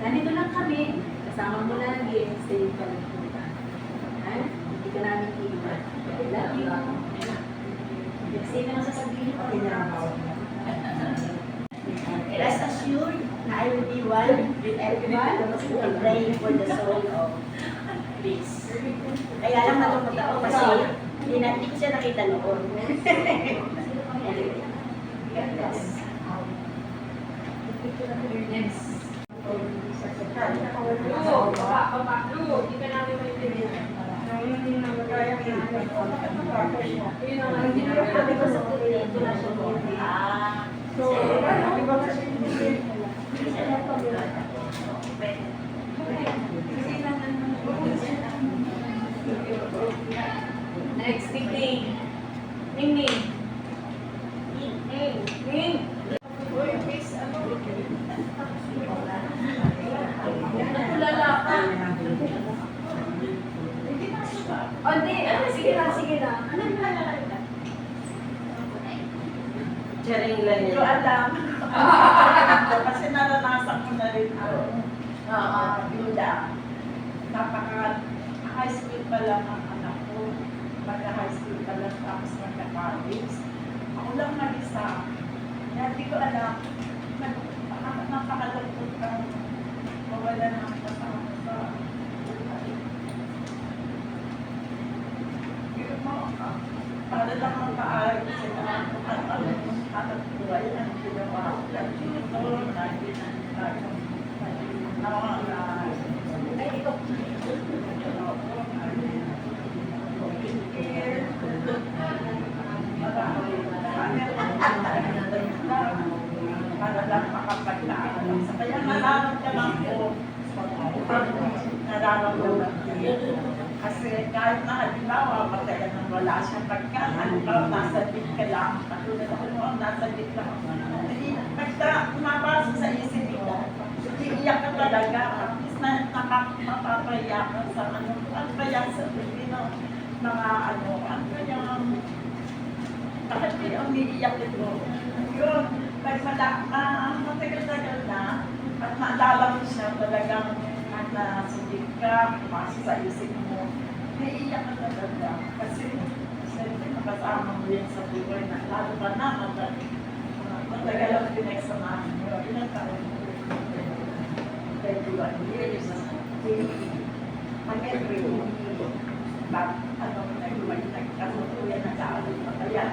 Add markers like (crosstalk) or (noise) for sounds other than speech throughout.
Nandito lang kami, kasama mo lagi, stay ka lang punta. Ha? Hindi ka namin iiwan. I love you. Sino ang sasabihin ko? Rest assured na I will be one with everyone and praying for the soul of Chris. Kaya lang malungkot ako kasi hindi natin ko siya nakita noon. Anyway, God bless. Oo, baba, baba. Lu, hindi ka namin maintindihan. Yun ang hindi namin Sabi ko sa tuloy, ito na siya po. Ah, Next, Ning Ning. Ning Ning. Ning. Ning. Uy, miss, ano? Natulala ka. O, di. Ano, sige na, sige na. Ano yung nalala ka? Charing lang Hindi ko alam. (laughs) Kasi naranasan ko na rin ang Oo. duda. Napaka high school pa lang ang anak ko. Pagka high school pa lang tapos magka-college. Ako lang mag-isa. Hindi ko alam. Napakalagpot kang mawala ng kasama sa ah, para lang ang paaral sila kaya nararamdaman ko, nararamdaman ko. Kasi kahit na halimbawa, magkaya nang wala siyang pagkain, halimbawa nasa bit ka lang, katulad ako noon, nasa bit lang. Hindi, Pagka umapasok sa isip ko, iiyak ka talaga, at least na nakapapaya ka sa ano, ano ba yan sa Pilipino, mga ano, ano ba yan, bakit di umiiyak ito? Yun, pag matagal-tagal na, at maalala mo siya talagang at nasubik ka, pumasok sa isip mo, naiiyak ka talaga. Kasi, siyempre, nakasama mo yan sa buhay na, lalo pa na, matagal, matagal ang pinagsamahan mo. Ilang taon mo? 21 years. 20 Bak, ano, nagkasutuyan na sa akin pa kaya.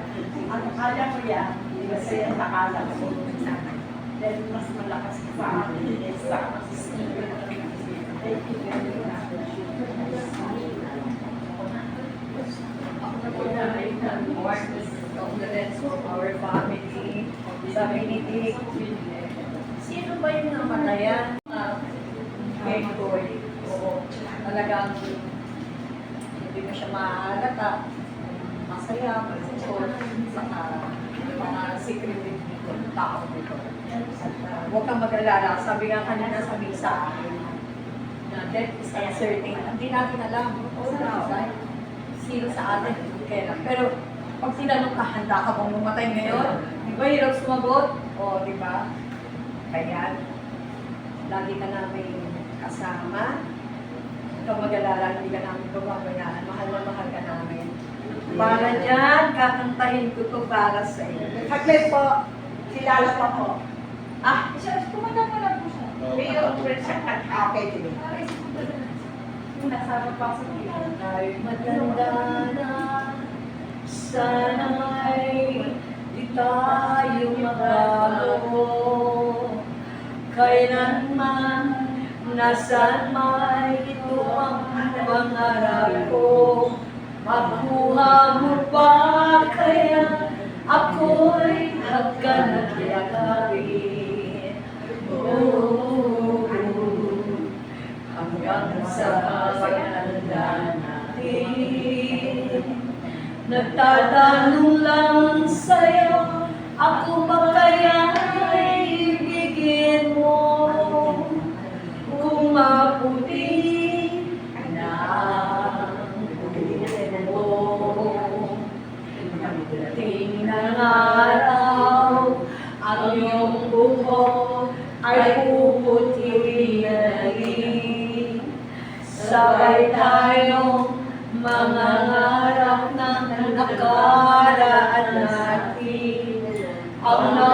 Ano, kaya ko yan, kasi ang nakala ko Then, mas malakas ka sa akin our family, sa Benedict. Sino ba yung namatayan? Uh, Gayboy. Oo. Talagang hindi mo siya mahalata. Masaya, masaya, saka mga secretive dito, tao dito. Huwag kang mag-alala. Sabi nga kanina sabi sa akin, na death is uncertain. Hindi natin alam. Right? Sino sa atin, kailan. Pero pag tinanong ka, handa ka bang mamatay ngayon? Di ba hirap sumagot? O, di ba? Kaya, lagi ka namin kasama. Huwag kang mag-alala, hindi ka namin bababayaan. Mahal na mahal ka namin. Para dyan, kakantahin ko to para sa iyo. Saglit po, kilala pa po. Ah, siya, kumanta mo lang po siya. May yung siya at okay, sige. Yung nasa pa sa Ay, matanda na, sana'y di tayo magbago. Kailanman, nasaan may ito ang pangarap ko. Makuha mo pa kaya ako'y hagkan at yakapin. Sa pagkanda natin. Nagtatanong lang sa'yo, ako ba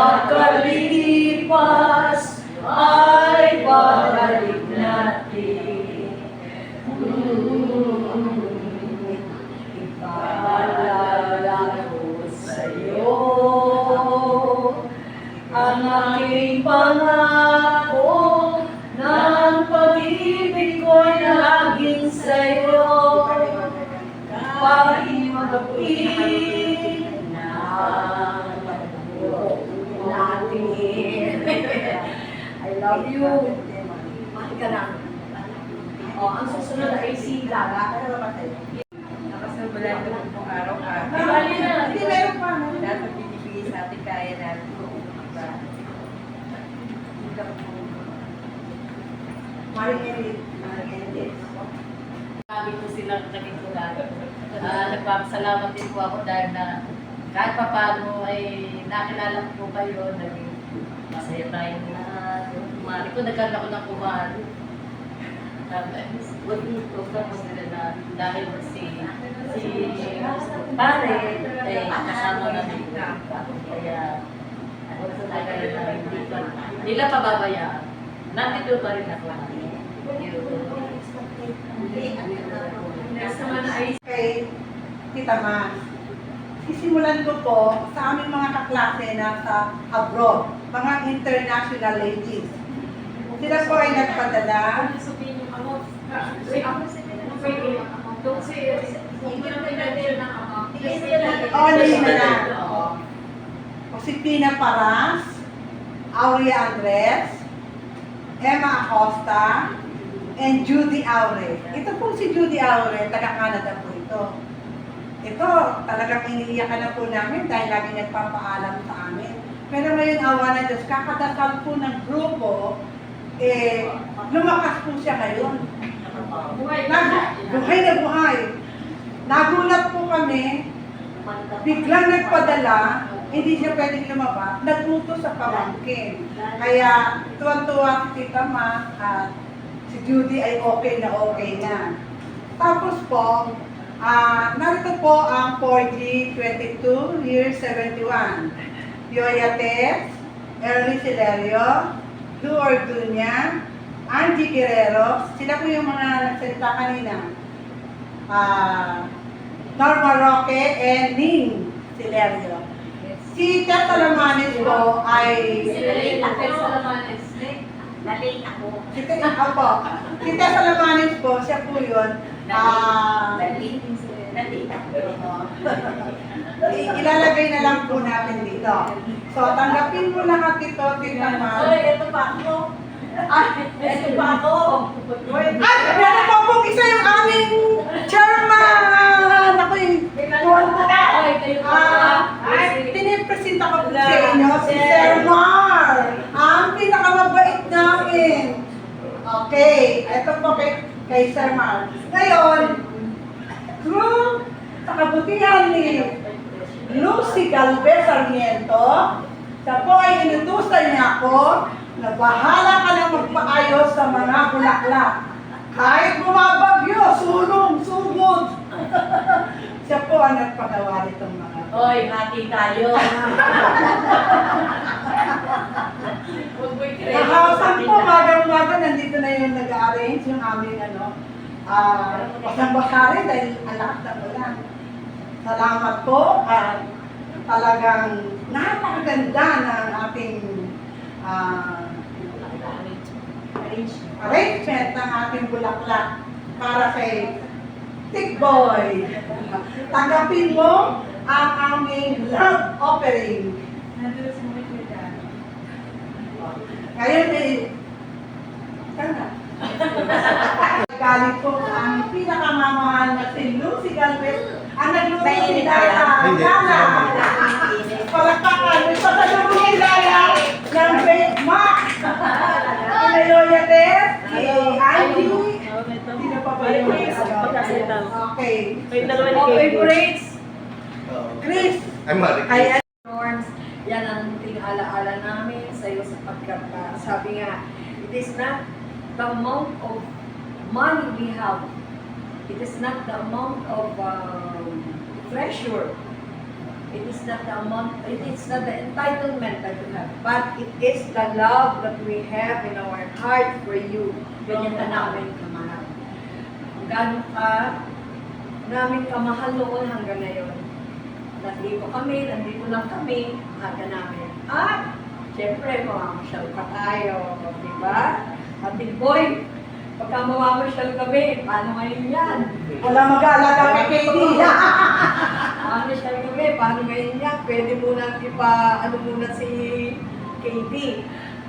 Ang nakalipas ay babalik natin. Ipaalala ko sa'yo ang aking pangako ng pag-ibig ko'y laging sa'yo. Pahimagin ng love you. Mahal ka na. O, ang susunod ay si Gaga. Nakasabulan ko po araw-araw. Na. Hindi, meron pa. Lahat ng binibigay sa atin kaya natin. Margaret. Margaret. Sabi ko silang naging tulad. Ah, nagpapasalamat din po ako dahil na kahit pa paano ay nakilala ko po kayo, naging masaya tayong lahat. Kumari ko, nagkaroon ako ng kumari. Tapos, huwag yung program ko sila na dahil si si pare ay kasama na dito. Kaya, huwag sa tagal na hindi lang pababayaan. Nandito pa rin ako. Next naman ay Kay Tita Ma. Sisimulan ko po sa aming mga kaklase na sa abroad, mga international ladies. Sila po ay nagpadala. Oo, name na lang. Pina Paras, Aurea Andres, Emma Acosta, and Judy Aure. Ito po si Judy Aure, taga-Canada po ito. Ito, talagang iniiyakan na po namin dahil lagi nagpapaalam sa amin. Pero ngayon, awa na Diyos, kakadasal po ng grupo, eh, lumakas po siya ngayon. Buhay na buhay. Nagulat po kami, biglang nagpadala, hindi siya pwedeng lumabas, nagluto sa pamangkin. Kaya tuwan-tuwa si Tita Ma at si Judy ay okay na okay na. Tapos po, ah narito po ang 4G 22 year 71. Yoya Tess, Erly Silerio, Lou Orduña, Angie Guerrero, sila po yung mga nagsalita kanina. Ah, Norma Roque and Ning Silerio. Si Tessa Lamanes po ay Nalate ako. Si Tessa, ako, si Tessa Lamanes po, siya po yun. Ah, Nalate. Nalate ako. Ilalagay na lang po natin dito. So, tanggapin mo lahat ito, Tita Ma. ito pa ako. Ah, Ito pa ako. At meron pa pong isa yung aming chairman! Ako yung tuwan po. Ah, ay, pinipresenta ko po sa inyo si Sir Mar. Ang pinakamabait namin. Okay, ito po kay, kay Sir Mar. Ngayon, through sa kabutihan ni Lucy Galvez Sarmiento, siya po ay inutusan niya ako na bahala ka na magpaayos sa mga bulaklak. Kahit bumabagyo, sulong, sugod. (laughs) siya po ang nagpagawa nitong mga Hoy, hati tayo. Nakausap po, magang-maga, nandito na yung nag-arrange yung aming ano, ah, basang-basari dahil ang lakas ng ulan. Salamat po at talagang napakaganda ng ating ah, arrangement ng ating bulaklak para kay Tick Boy. Tanggapin mo ang aming love offering. Ngayon sana. (laughs) Galing po ang pinakamamahal na si Lucy Galvez ang nagluto ni Daya Hindi, Dala. sama. Palakpakan, may pasalubong ni Daya ng Bake Mac. Kina Yoya Tess, Ivy, sino pa ba yung Okay. Oh, favorites. Chris, I'm Mari. Norms, yan ang ting alaala namin sa iyo sa pagkata. Sabi nga, it is not the amount of money we have, It is not the amount of um, treasure. It is not the amount, it is not the entitlement that you have, but it is the love that we have in our heart for you. Ganyan ka namin kamahal. Gano'n ka, namin kamahal noon hanggang ngayon. Nandito kami, nandito lang kami, ka namin. At, syempre, mamamasyal pa tayo, di ba? Ating boy, pagka mamamasyal kami, paano ngayon yan? Wala mag-aalaga kay Katie. Mamamasyal kami, paano ngayon yan? Pwede muna ipa, ano muna si KD.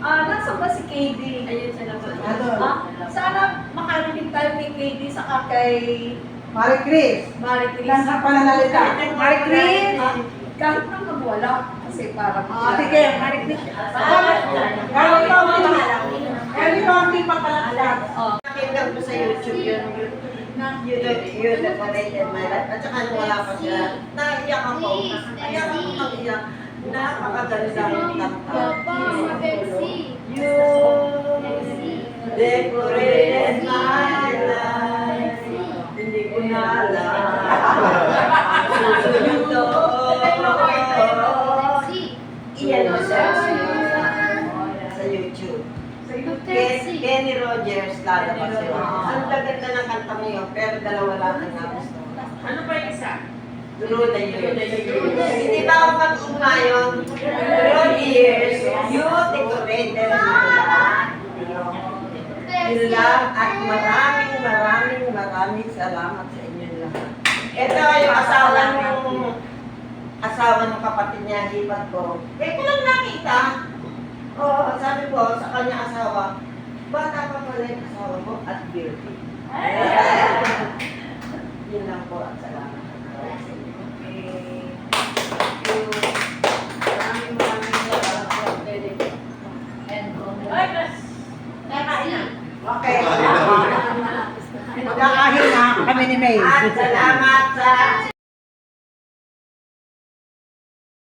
Ah, nasa ba si KD? Ayun sila po. Ano? Ah, sana makarinig tayo kay KD saka kay Marie Chris. Marie Chris. Ilan sa pananalita? Marie Chris. Ah, kahit na magwala, kasi parang... Ah, sige, Marie Chris. Kaya ikaw, kaya ikaw ang di papalalat. Oh. Nakita ko sa YouTube yun. Yun, yun, decorated my life. At saka nung wala pa siya, naiyak ako. Naiyak ako mag-iyak. Napakaganda ng kanta. Through the years. Hindi ba ako mag-uma yun? Through years, you decorated lang, at maraming, maraming, maraming salamat sa inyo lahat. Ito yung asawa nung asawa ng kapatid niya, hibat ko. Eh, ko lang nakita. Oo, sabi ko sa kanya asawa, bata pa pala yung asawa mo at beauty. Yun lang po at salamat. Okay. Magkakahin na kami ni May. At salamat sa